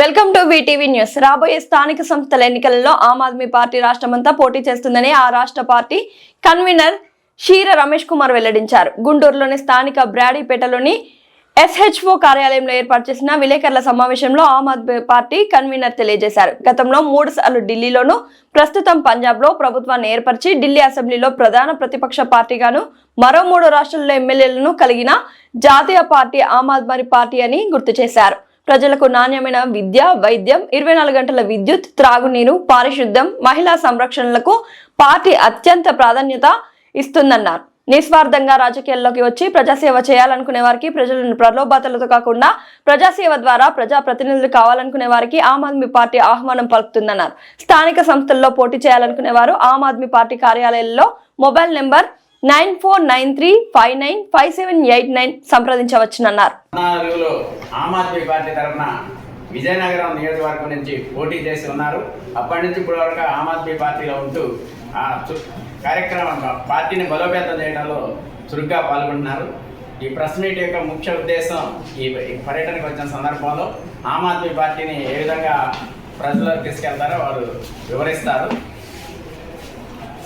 Welcome to VTV news. రాబోయే స్థానిక సంస్థల ఎన్నికలలో ఆమ్ ఆద్మీ పార్టీ రాష్ట్రమంతా పోటీ చేస్తుందని ఆ రాష్ట్ర పార్టీ కన్వీనర్ షీర రమేష్ కుమార్ వెల్లడించారు. గుంటూరులోని స్థానిక బ్రాడీపేటలోని ఎస్హెచ్ఓ కార్యాలయంలో ఏర్పాటు చేసిన విలేకరుల సమావేశంలో ఆమ్ ఆద్మీ పార్టీ కన్వీనర్ తెలియజేశారు. గతంలో మూడు సార్లు ఢిల్లీలోను ప్రస్తుతం పంజాబ్లో ప్రభుత్వాన్ని ఏర్పరిచి ఢిల్లీ అసెంబ్లీలో ప్రధాన ప్రతిపక్ష పార్టీగాను మరో మూడు రాష్ట్రాల్లో ఎమ్మెల్యేలను కలిగిన జాతీయ పార్టీ ఆమ్ ఆద్మీ పార్టీ అని గుర్తు చేశారు. ప్రజలకు నాణ్యమైన విద్య వైద్యం ఇరవై నాలుగు గంటల విద్యుత్ త్రాగునీరు పారిశుద్ధ్యం మహిళా సంరక్షణలకు పార్టీ అత్యంత ప్రాధాన్యత ఇస్తుందన్నారు. నిస్వార్థంగా రాజకీయాల్లోకి వచ్చి ప్రజాసేవ చేయాలనుకునే వారికి ప్రజలను ప్రలోభాతలతో కాకుండా ప్రజాసేవ ద్వారా ప్రజా ప్రతినిధులు కావాలనుకునే వారికి ఆమ్ ఆద్మీ పార్టీ ఆహ్వానం పలుకుతుందన్నారు. స్థానిక సంస్థల్లో పోటీ చేయాలనుకునే వారు ఆమ్ ఆద్మీ పార్టీ కార్యాలయాల్లో mobile number nine four nine three five nine five seven eight nine సంప్రదించవచ్చునన్నారు. Aam Aadmi party తరఫున విజయనగరం నియోజకవర్గం నుంచి పోటీ చేసి ఉన్నారు. అప్పటి నుంచి ఇప్పటి వరకు ఆమ్ ఆద్మీ పార్టీలో ఉంటూ ఆ చు- కార్యక్రమం పార్టీని బలోపేతం చేయడంలో చురుగ్గా పాల్గొంటున్నారు. ఈ ప్రెస్ మీట్ యొక్క ముఖ్య ఉద్దేశం ఈ ఈ పర్యటనకు వచ్చిన సందర్భంలో ఆమ్ ఆద్మీ పార్టీని ఏ విధంగా ప్రజలకు తీసుకెళ్తారో వారు వివరిస్తారు.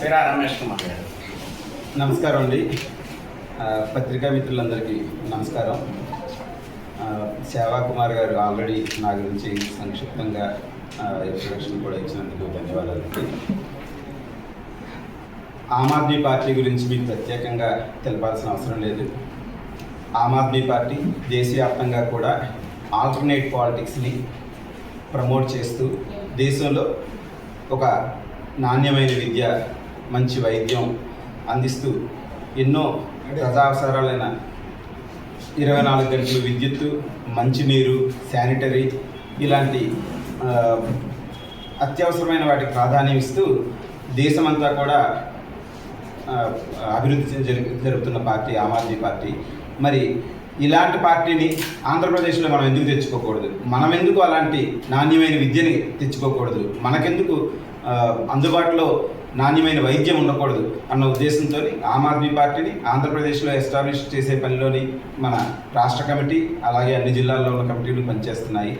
సిరా రమేష్ కుమార్ గారు. నమస్కారం అండి. పత్రికా మిత్రులందరికీ నమస్కారం. సేవా కుమార్ గారు ఆల్రెడీ నా గురించి సంక్షిప్తంగా ఆ, ఇంట్రడక్షన్ కూడా ఇచ్చినందుకు ధన్యవాదాలండి ఆమ్ ఆద్మీ పార్టీ గురించి మీకు ప్రత్యేకంగా తెలపాల్సిన అవసరం లేదు. ఆమ్ ఆద్మీ పార్టీ దేశవ్యాప్తంగా కూడా ఆల్టర్నేట్ పాలిటిక్స్ని ప్రమోట్ చేస్తూ దేశంలో ఒక నాణ్యమైన విద్య మంచి వైద్యం అందిస్తూ ఎన్నో ప్రజావసరాలైన ఇరవై నాలుగు గంటలు విద్యుత్తు మంచినీరు శానిటరీ ఇలాంటి అత్యవసరమైన వాటికి ప్రాధాన్యం ఇస్తూ దేశమంతా కూడా అభివృద్ధి జరుగుతున్న పార్టీ ఆమ్ ఆద్మీ పార్టీ. మరి ఇలాంటి పార్టీని ఆంధ్రప్రదేశ్లో మనం ఎందుకు తెచ్చుకోకూడదు? మనం ఎందుకు అలాంటి నాణ్యమైన విద్యని తెచ్చుకోకూడదు? మనకెందుకు అందుబాటులో నాణ్యమైన వైద్యం ఉండకూడదు అన్న ఉద్దేశంతో ఆమ్ ఆద్మీ పార్టీని ఆంధ్రప్రదేశ్లో ఎస్టాబ్లిష్ చేసే పనిలోని మన రాష్ట్ర కమిటీ అలాగే అన్ని జిల్లాల్లో ఉన్న కమిటీలు పనిచేస్తున్నాయి.